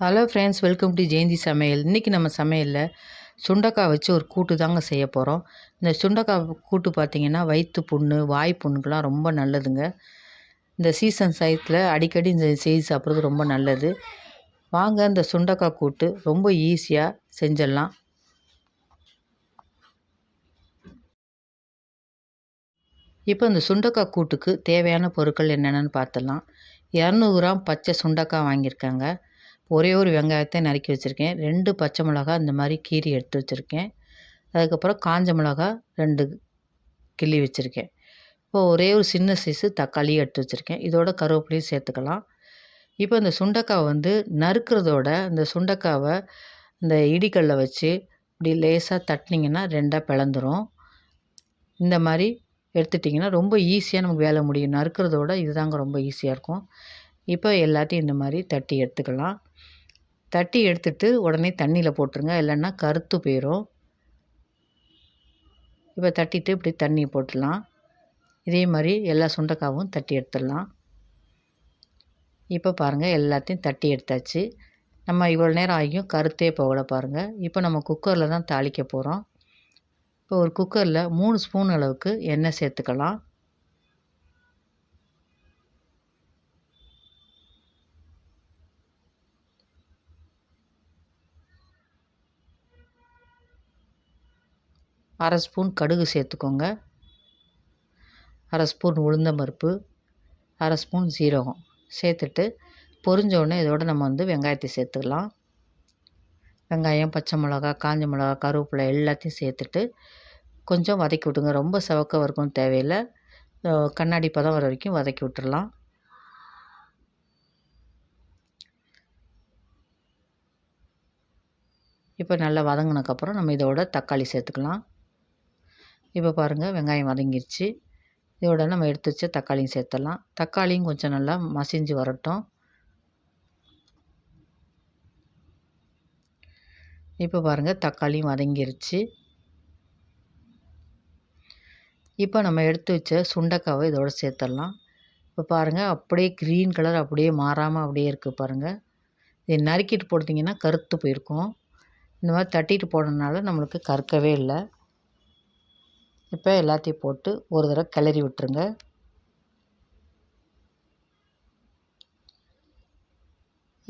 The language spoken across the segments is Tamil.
Hello friends welcome to Jayanthi சமையல் இன்றைக்கி நம்ம சமையலில் சுண்டக்காய் வச்சு ஒரு கூட்டு தாங்க செய்ய போகிறோம் இந்த சுண்டக்காய் கூட்டு பார்த்திங்கன்னா வயிற்று புண்ணு வாய் புண்ணுக்கெலாம் ரொம்ப நல்லதுங்க. இந்த சீசன் சைத்தில் அடிக்கடி இந்த செய்து சாப்பிட்றது ரொம்ப நல்லது. வாங்க இந்த சுண்டக்காய் கூட்டு ரொம்ப ஈஸியாக செஞ்சிடலாம். இப்போ இந்த சுண்டக்காய் கூட்டுக்கு தேவையான பொருட்கள் என்னென்னு பார்த்துடலாம் இரநூறு கிராம் பச்சை சுண்டக்காய் வாங்கியிருக்காங்க. ஒரே ஒரு வெங்காயத்தை நறுக்கி வச்சுருக்கேன். ரெண்டு பச்சை மிளகா இந்த மாதிரி கீரி எடுத்து வச்சுருக்கேன். அதுக்கப்புறம் காஞ்ச மிளகா ரெண்டு கிள்ளி வச்சுருக்கேன். இப்போ ஒரே ஒரு சின்ன சைஸு தக்காளி எடுத்து வச்சுருக்கேன். இதோட கருவேப்பிலையும் சேர்த்துக்கலாம். இப்போ இந்த சுண்டக்காய் வந்து நறுக்கிறதோட இந்த சுண்டக்காவை இந்த இடிக்கல்ல வச்சு இப்படி லேசாக தட்டினீங்கன்னா ரெண்டாக பிளந்துரும். இந்த மாதிரி எடுத்துட்டிங்கன்னா ரொம்ப ஈஸியாக நமக்கு வேலை முடியும். நறுக்கிறதோட இதுதாங்க ரொம்ப ஈஸியாக இருக்கும். இப்போ எல்லாத்தையும் இந்த மாதிரி தட்டி எடுத்துக்கலாம். தட்டி எடுத்துட்டு உடனே தண்ணியில் போட்டுருங்க. இல்லைன்னா கருத்து போயிடும் இப்போ தட்டிட்டு இப்படி தண்ணி போட்டுடலாம். இதே மாதிரி எல்லா சுண்டைக்காவும் தட்டி எடுத்துடலாம். இப்போ பாருங்கள் எல்லாத்தையும் தட்டி எடுத்தாச்சு. நம்ம இவ்வளோ நேரம் ஆகியும் கருத்தே போகலை பாருங்கள் இப்போ நம்ம குக்கரில் தான் தாளிக்க போகிறோம் இப்போ ஒரு குக்கரில் மூணு ஸ்பூன் அளவுக்கு எண்ணெய் சேர்த்துக்கலாம். அரை ஸ்பூன் கடுகு சேர்த்துக்கோங்க. அரை ஸ்பூன் உளுந்தம்பருப்பு அரை ஸ்பூன் சீரகம் சேர்த்துட்டு பொரிஞ்சோடனே இதோடு இதோட நம்ம வந்து வெங்காயத்தை சேர்த்துக்கலாம். வெங்காயம் பச்சை மிளகா காஞ்ச மிளகா கருவேப்பிலை எல்லாத்தையும் சேர்த்துட்டு கொஞ்சம் வதக்கி விட்டுங்க ரொம்ப செவக்க வரைக்கும் தேவையில்லை. கண்ணாடி பதம் வர வரைக்கும் வதக்கி விட்டுடலாம் இப்போ நல்லா வதங்கினக்கப்புறம் நம்ம இதோட தக்காளி சேர்த்துக்கலாம். இப்போ பாருங்கள் வெங்காயம் வதங்கிருச்சு. இதோட நம்ம எடுத்து வச்ச தக்காளியும் சேர்த்துடலாம். தக்காளியும் கொஞ்சம் நல்லா மசிஞ்சு வரட்டும். இப்போ பாருங்கள் தக்காளியும் வதங்கிருச்சு. இப்போ நம்ம எடுத்து வச்ச சுண்டைக்காவை இதோட சேர்த்துடலாம். இப்போ பாருங்கள் அப்படியே க்ரீன் கலர் அப்படியே மாறாமல் அப்படியே இருக்குது பாருங்கள் இது நறுக்கிட்டு போட்டிங்கன்னா கருத்து போயிருக்கும். இந்த மாதிரி தட்டிட்டு போனதுனால நம்மளுக்கு கற்கவே இல்லை. இப்போ எல்லாத்தையும் போட்டு ஒரு தடவை கிளறி விட்டுருங்க.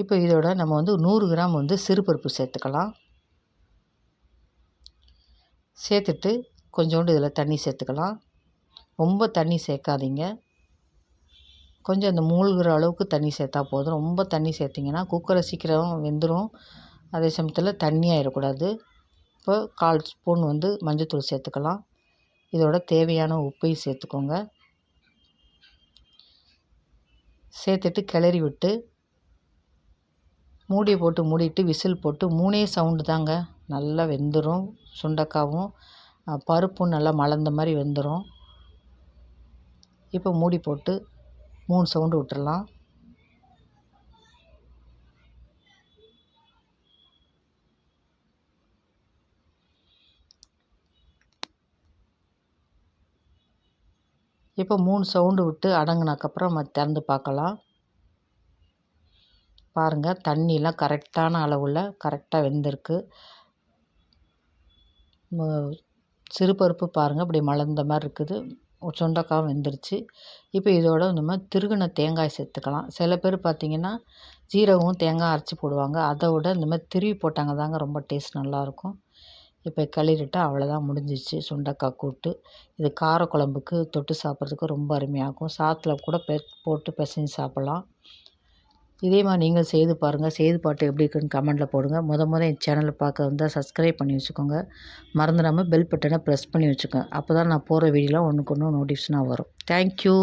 இப்போ இதோட நம்ம வந்து நூறு கிராம் வந்து சிறுபருப்பு சேர்த்துக்கலாம். சேர்த்துட்டு கொஞ்சோண்டு இதில் தண்ணி சேர்த்துக்கலாம். ரொம்ப தண்ணி சேர்க்காதீங்க. கொஞ்சம் அந்த மூழ்கிற அளவுக்கு தண்ணி சேர்த்தா போதும். ரொம்ப தண்ணி சேர்த்திங்கன்னா குக்கரை சீக்கிரம் வெந்துடும் அதே சமயத்தில் தண்ணி ஆகிடக்கூடாது இப்போ கால் ஸ்பூன் வந்து மஞ்சள்தூள் சேர்த்துக்கலாம். இதோட தேவையான உப்பையும் சேர்த்துக்கோங்க. சேர்த்துட்டு கிளறி விட்டு மூடி போட்டு மூடிட்டு விசில் போட்டு மூணே சவுண்டு தாங்க. நல்லா வெந்துடும் சுண்டக்காவும். பருப்பும் நல்லா மலர்ந்த மாதிரி வெந்துடும் இப்போ மூடி போட்டு மூணு சவுண்டு விட்டுறலாம். இப்போ மூணு சவுண்டு விட்டு அடங்கினக்கப்புறம் நம்ம திறந்து பார்க்கலாம். பாருங்கள் தண்ணியெலாம் கரெக்டான அளவில் கரெக்டாக வெந்திருக்கு. சிறுபருப்பு பாருங்கள் இப்படி மலர்ந்த மாதிரி இருக்குது. சுண்டக்காவும் வெந்துருச்சு. இப்போ இதோட நம்ம திருகுன தேங்காய் சேர்த்துக்கலாம். சில பேர் பார்த்திங்கன்னா ஜீரகமும் தேங்காய் அரைச்சி போடுவாங்க. அதை விட இந்த மாதிரி திருவி போட்டாங்க தாங்க ரொம்ப டேஸ்ட் நல்லாயிருக்கும். இப்போ கிளறிட்டா அவ்வளோதான் முடிஞ்சிச்சு. சுண்டக்காய் கூட்டு. இது காரக்குழம்புக்கு தொட்டு சாப்பிட்றதுக்கு ரொம்ப அருமையாகும். சாத்தில் கூட பெ போட்டு பிசைஞ்சு சாப்பிட்லாம். இதே மாதிரி நீங்கள் செய்து பாருங்கள் செய்து பாட்டு எப்படி இருக்குன்னு கமெண்ட்டில் போடுங்க. முத முத என் சேனலை பார்க்க வந்தால் சப்ஸ்கிரைப் பண்ணி வச்சுக்கோங்க. மறந்துடாமல் பெல் பட்டனை ப்ரெஸ் பண்ணி வச்சுக்கோங்க. அப்போ தான் நான் போகிற வீடியோலாம் ஒன்றுக்கு ஒன்று நோட்டிஃபிகேஷனாக வரும். தேங்க்யூ